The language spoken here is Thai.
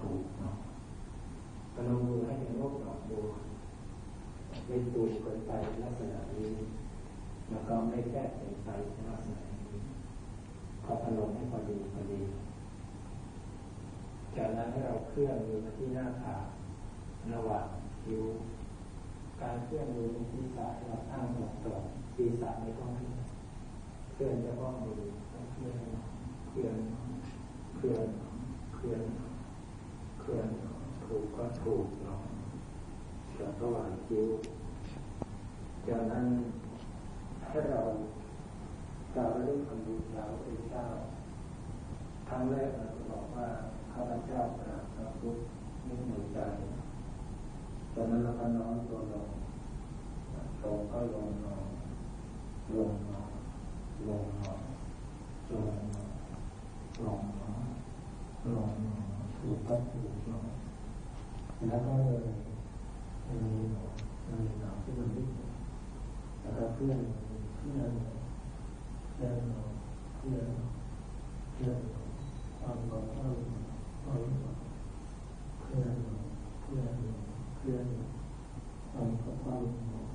ถูกเนาะพนมมือให้เป็นรูปดอกบัวไม่ตูเกินไปลักษณะนี้แล้วก็ไม่แคบเกินไปลักษณะนี้ขอพนมให้พอดีพอดีจากนั้นให้เราเคลื่อนมือมาที่หน้าผากระหว่างคิ้วการเคลื่อนมือที่สายเราตั้งตรงตรงศีรษะไม่ต้องเคลื่อนเฉพาะมือต้องเคลื่อนเคลื่อนเคลื่อนเคลื่อนเคลื่อน ถูกเนาะจากระหว่างคิ้วจากนั้นให้เรากาวเรื่องคำบูชาพระเจ้าครั้งแรกเราบอกว่าข้าพเจ้ากราบพระพุทธนิ่งหัวใจจากนั้นเราก็น้อมตัวลงตรงก็ลงนอนลงนอนลงนอนลงนอนลงนอนลงนอนถูกก็ถูกนอน แล้วก็เลยมีหนอมีหนอที่มันดิ้นแล้วก็เพื่อนเพื่อนเพื่อนเพื่อนเพื่อนความร้อนความความเพื่อนเพื่อนเพื่อนความความควา